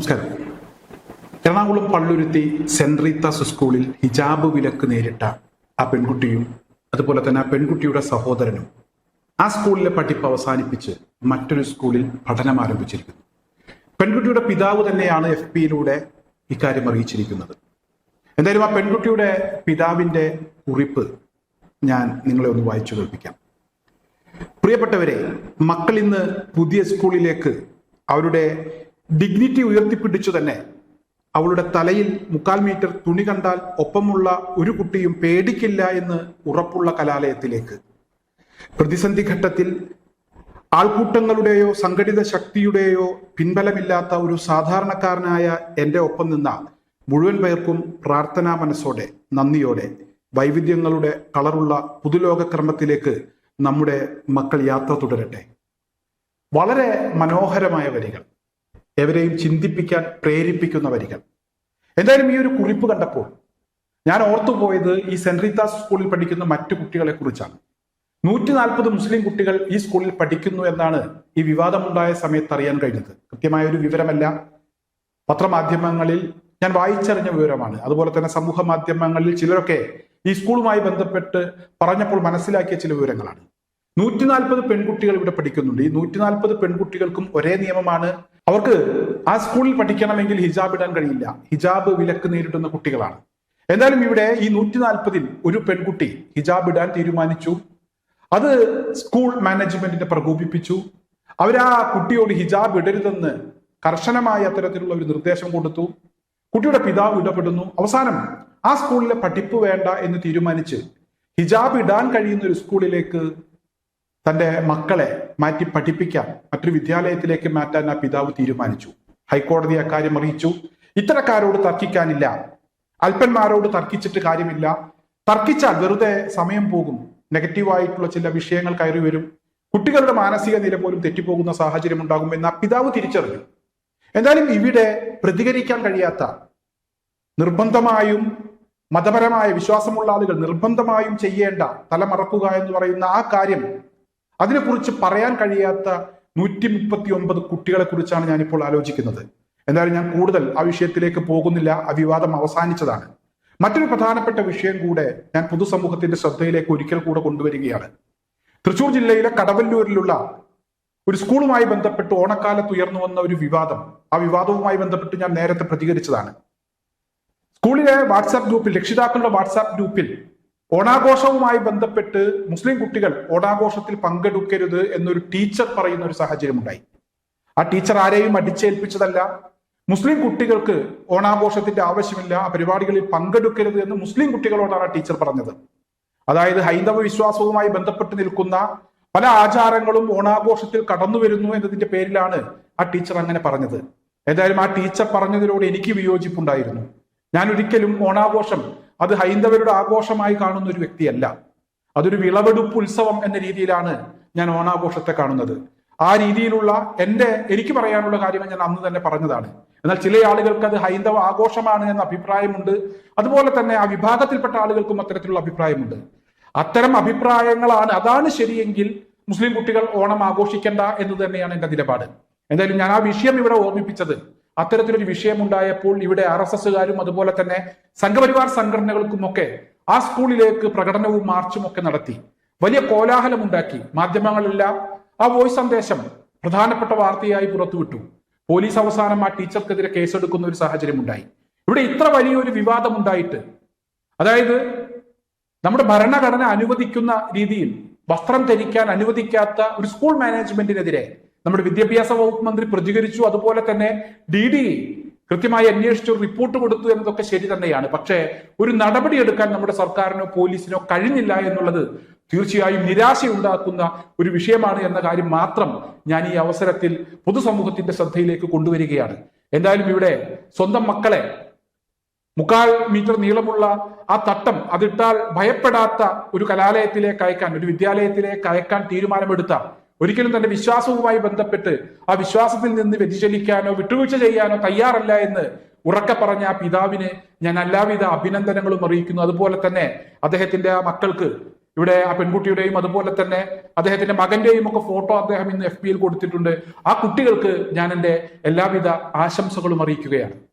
നമസ്കാരം. Ernakulam Palluruthy saint Rita's സ്കൂളിൽ ഹിജാബ് വിലക്ക് നേരിട്ട ആ പെൺകുട്ടിയും അതുപോലെ തന്നെ ആ പെൺകുട്ടിയുടെ സഹോദരനും ആ സ്കൂളിലെ പഠിപ്പ് അവസാനിപ്പിച്ച് മറ്റൊരു സ്കൂളിൽ പഠനം ആരംഭിച്ചിരിക്കുന്നു. പെൺകുട്ടിയുടെ പിതാവ് തന്നെയാണ് എഫ് പിയിലൂടെ ഇക്കാര്യം അറിയിച്ചിരിക്കുന്നത്. എന്തായാലും ആ പെൺകുട്ടിയുടെ പിതാവിന്റെ കുറിപ്പ് ഞാൻ നിങ്ങളെ ഒന്ന് വായിച്ചു കേൾപ്പിക്കാം. പ്രിയപ്പെട്ടവരെ മക്കൾ ഇന്ന് പുതിയ സ്കൂളിലേക്ക് അവരുടെ ഡിഗ്നിറ്റി ഉയർത്തിപ്പിടിച്ചു തന്നെ അവളുടെ തലയിൽ മുക്കാൽ മീറ്റർ തുണി കണ്ടാൽ ഒപ്പമുള്ള ഒരു കുട്ടിയും പേടിക്കില്ല എന്ന് ഉറപ്പുള്ള കലാലയത്തിലേക്ക്. പ്രതിസന്ധി ഘട്ടത്തിൽ ആൾക്കൂട്ടങ്ങളുടെയോ സംഘടിത ശക്തിയുടെയോ പിൻബലമില്ലാത്ത ഒരു സാധാരണക്കാരനായ എന്റെ ഒപ്പം നിന്ന മുഴുവൻ പേർക്കും പ്രാർത്ഥനാ മനസ്സോടെ നന്ദിയോടെ വൈവിധ്യങ്ങളുടെ കളറുള്ള പുതുലോകക്രമത്തിലേക്ക് നമ്മുടെ മക്കൾ യാത്ര തുടരട്ടെ. വളരെ മനോഹരമായ വരികൾ. എവരെയും ചിന്തിപ്പിക്കാൻ പ്രേരിപ്പിക്കുന്ന വരികൾ. എന്തായാലും ഈ ഒരു കുറിപ്പ് കണ്ടപ്പോൾ ഞാൻ ഓർത്തുപോയത് ഈ സെന്റ് റീത്താസ് സ്കൂളിൽ പഠിക്കുന്ന മറ്റു കുട്ടികളെ കുറിച്ചാണ്. നൂറ്റി നാൽപ്പത് മുസ്ലിം കുട്ടികൾ ഈ സ്കൂളിൽ പഠിക്കുന്നു എന്നാണ് ഈ വിവാദമുണ്ടായ സമയത്ത് അറിയാൻ കഴിഞ്ഞത്. കൃത്യമായ ഒരു വിവരമല്ല. പത്രമാധ്യമങ്ങളിൽ ഞാൻ വായിച്ചറിഞ്ഞ വിവരമാണ്. അതുപോലെ തന്നെ സമൂഹ മാധ്യമങ്ങളിൽ ചിലരൊക്കെ ഈ സ്കൂളുമായി ബന്ധപ്പെട്ട് പറഞ്ഞപ്പോൾ മനസ്സിലാക്കിയ ചില വിവരങ്ങളാണ്. നൂറ്റി നാൽപ്പത് പെൺകുട്ടികൾ ഇവിടെ പഠിക്കുന്നുണ്ട്. ഈ നൂറ്റി നാൽപ്പത് പെൺകുട്ടികൾക്കും ഒരേ നിയമമാണ് അവർക്ക് ആ സ്കൂളിൽ പഠിക്കണമെങ്കിൽ ഹിജാബ് ഇടാൻ കഴിയില്ല. ഹിജാബ് വിലക്ക് നേരിടുന്ന കുട്ടികളാണ്. എന്തായാലും ഇവിടെ ഈ നൂറ്റി നാൽപ്പതിൽ ഒരു പെൺകുട്ടി ഹിജാബ് ഇടാൻ തീരുമാനിച്ചു. അത് സ്കൂൾ മാനേജ്മെന്റിനെ പ്രകോപിപ്പിച്ചു. അവരാ കുട്ടിയോട് ഹിജാബ് ഇടരുതെന്ന് കർശനമായ അത്തരത്തിലുള്ള ഒരു നിർദ്ദേശം കൊടുത്തു. കുട്ടിയുടെ പിതാവ് ഇടപെടുന്നു. അവസാനം ആ സ്കൂളിലെ പഠിപ്പ് വേണ്ട എന്ന് തീരുമാനിച്ച് ഹിജാബ് ഇടാൻ കഴിയുന്ന ഒരു സ്കൂളിലേക്ക് തന്റെ മക്കളെ മാറ്റി പഠിപ്പിക്കാൻ മറ്റൊരു വിദ്യാലയത്തിലേക്ക് മാറ്റാൻ ആ പിതാവ് തീരുമാനിച്ചു. ഹൈക്കോടതി അക്കാര്യം അറിയിച്ചു. ഇത്തരക്കാരോട് തർക്കിക്കാനില്ല. അല്പന്മാരോട് തർക്കിച്ചിട്ട് കാര്യമില്ല. തർക്കിച്ചാൽ വെറുതെ സമയം പോകും. നെഗറ്റീവായിട്ടുള്ള ചില വിഷയങ്ങൾ കയറി വരും. കുട്ടികളുടെ മാനസിക നില പോലും തെറ്റിപ്പോകുന്ന സാഹചര്യം ഉണ്ടാകും എന്ന് ആ പിതാവ് തിരിച്ചറിഞ്ഞു. എന്തായാലും ഇവിടെ പ്രതികരിക്കാൻ കഴിയാത്ത നിർബന്ധമായും മതപരമായ വിശ്വാസമുള്ള ആളുകൾ നിർബന്ധമായും ചെയ്യേണ്ട തലമറക്കുക എന്ന് പറയുന്ന ആ കാര്യം അതിനെക്കുറിച്ച് പറയാൻ കഴിയാത്ത നൂറ്റി മുപ്പത്തി ഒമ്പത് കുട്ടികളെ കുറിച്ചാണ് ഞാനിപ്പോൾ ആലോചിക്കുന്നത്. എന്തായാലും ഞാൻ കൂടുതൽ ആ വിഷയത്തിലേക്ക് പോകുന്നില്ല ആ വിവാദം അവസാനിച്ചതാണ്. മറ്റൊരു പ്രധാനപ്പെട്ട വിഷയം കൂടെ ഞാൻ പൊതുസമൂഹത്തിന്റെ ശ്രദ്ധയിലേക്ക് ഒരിക്കൽ കൂടെ കൊണ്ടുവരികയാണ്. തൃശൂർ ജില്ലയിലെ കടവല്ലൂരിലുള്ള ഒരു സ്കൂളുമായി ബന്ധപ്പെട്ട് ഓണക്കാലത്ത് ഉയർന്നു വന്ന ഒരു വിവാദം ആ വിവാദവുമായി ബന്ധപ്പെട്ട് ഞാൻ നേരത്തെ പ്രതികരിച്ചതാണ്. സ്കൂളിലെ വാട്സാപ്പ് ഗ്രൂപ്പിൽ രക്ഷിതാക്കളുടെ വാട്സാപ്പ് ഗ്രൂപ്പിൽ ഓണാഘോഷവുമായി ബന്ധപ്പെട്ട് മുസ്ലിം കുട്ടികൾ ഓണാഘോഷത്തിൽ പങ്കെടുക്കരുത് എന്നൊരു ടീച്ചർ പറയുന്ന ഒരു സാഹചര്യം ഉണ്ടായി ആ ടീച്ചർ ആരെയും അടിച്ചേൽപ്പിച്ചതല്ല. മുസ്ലിം കുട്ടികൾക്ക് ഓണാഘോഷത്തിന്റെ ആവശ്യമില്ല ആ പരിപാടികളിൽ പങ്കെടുക്കരുത് എന്ന് മുസ്ലിം കുട്ടികളോടാണ് ആ ടീച്ചർ പറഞ്ഞത്. അതായത് ഹൈന്ദവ വിശ്വാസവുമായി ബന്ധപ്പെട്ട് നിൽക്കുന്ന പല ആചാരങ്ങളും ഓണാഘോഷത്തിൽ കടന്നു വരുന്നു എന്നതിന്റെ പേരിലാണ് ആ ടീച്ചർ അങ്ങനെ പറഞ്ഞത്. എന്തായാലും ആ ടീച്ചർ പറഞ്ഞതിനോട് എനിക്ക് വിയോജിപ്പുണ്ടായിരുന്നു. ഞാൻ ഒരിക്കലും ഓണാഘോഷം അത് ഹൈന്ദവരുടെ ആഘോഷമായി കാണുന്ന ഒരു വ്യക്തിയല്ല. അതൊരു വിളവെടുപ്പ് ഉത്സവം എന്ന രീതിയിലാണ് ഞാൻ ഓണാഘോഷത്തെ കാണുന്നത്. ആ രീതിയിലുള്ള എന്റെ എനിക്ക് പറയാനുള്ള കാര്യങ്ങൾ ഞാൻ അന്ന് തന്നെ പറഞ്ഞതാണ്. എന്നാൽ ചില ആളുകൾക്ക് അത് ഹൈന്ദവ ആഘോഷമാണ് എന്ന അഭിപ്രായമുണ്ട്. അതുപോലെ തന്നെ ആ വിഭാഗത്തിൽപ്പെട്ട ആളുകൾക്കും അത്തരത്തിലുള്ള അഭിപ്രായമുണ്ട്. അത്തരം അഭിപ്രായങ്ങളാണ് അതാണ് ശരിയെങ്കിൽ മുസ്ലിം കുട്ടികൾ ഓണം ആഘോഷിക്കേണ്ട എന്ന് തന്നെയാണ് എന്റെ നിലപാട്. എന്തായാലും ഞാൻ ആ വിഷയം ഇവിടെ ഓർമ്മിപ്പിച്ചത് അത്തരത്തിലൊരു വിഷയമുണ്ടായപ്പോൾ ഇവിടെ ആർ എസ് എസുകാരും അതുപോലെ തന്നെ സംഘപരിവാർ സംഘടനകൾക്കുമൊക്കെ ആ സ്കൂളിലേക്ക് പ്രകടനവും മാർച്ചും ഒക്കെ നടത്തി. വലിയ കോലാഹലമുണ്ടാക്കി. മാധ്യമങ്ങളെല്ലാം ആ വോയിസ് സന്ദേശം പ്രധാനപ്പെട്ട വാർത്തയായി പുറത്തുവിട്ടു. പോലീസ് അവസാനം ആ ടീച്ചർക്കെതിരെ കേസെടുക്കുന്ന ഒരു സാഹചര്യം ഉണ്ടായി ഇവിടെ ഇത്ര വലിയൊരു വിവാദം ഉണ്ടായിട്ട് അതായത് നമ്മുടെ ഭരണഘടന അനുവദിക്കുന്ന രീതിയിൽ വസ്ത്രം ധരിക്കാൻ അനുവദിക്കാത്ത ഒരു സ്കൂൾ മാനേജ്മെന്റിനെതിരെ നമ്മുടെ വിദ്യാഭ്യാസ വകുപ്പ് മന്ത്രി പ്രതികരിച്ചു. അതുപോലെ തന്നെ ഡി ഡി കൃത്യമായി അന്വേഷിച്ചു റിപ്പോർട്ട് കൊടുത്തു എന്നതൊക്കെ ശരി തന്നെയാണ്. പക്ഷേ ഒരു നടപടി എടുക്കാൻ നമ്മുടെ സർക്കാരിനോ പോലീസിനോ കഴിഞ്ഞില്ല എന്നുള്ളത് തീർച്ചയായും നിരാശയുണ്ടാക്കുന്ന ഒരു വിഷയമാണ് എന്ന കാര്യം മാത്രം ഞാൻ ഈ അവസരത്തിൽ പൊതുസമൂഹത്തിന്റെ ശ്രദ്ധയിലേക്ക് കൊണ്ടുവരികയാണ്. എന്തായാലും ഇവിടെ സ്വന്തം മക്കളെ മുക്കാൽ മീറ്റർ നീളമുള്ള ആ തട്ടം അതിട്ടാൽ ഭയപ്പെടാത്ത ഒരു കലാലയത്തിലേക്ക് അയക്കാൻ ഒരു വിദ്യാലയത്തിലേക്ക് അയക്കാൻ തീരുമാനമെടുത്ത ഒരിക്കലും തന്റെ വിശ്വാസവുമായി ബന്ധപ്പെട്ട് ആ വിശ്വാസത്തിൽ നിന്ന് വ്യതിചലിക്കാനോ വിട്ടുവീഴ്ച ചെയ്യാനോ തയ്യാറല്ല എന്ന് ഉറക്കെ പറഞ്ഞ ആ പിതാവിനെ ഞാൻ എല്ലാവിധ അഭിനന്ദനങ്ങളും അറിയിക്കുന്നു. അതുപോലെ തന്നെ അദ്ദേഹത്തിന്റെ ആ മക്കൾക്ക് ഇവിടെ ആ പെൺകുട്ടിയുടെയും അതുപോലെ തന്നെ അദ്ദേഹത്തിന്റെ മകന്റെയും ഒക്കെ ഫോട്ടോ അദ്ദേഹം ഇന്ന് എഫ് കൊടുത്തിട്ടുണ്ട്. ആ കുട്ടികൾക്ക് ഞാൻ എന്റെ എല്ലാവിധ ആശംസകളും അറിയിക്കുകയാണ്.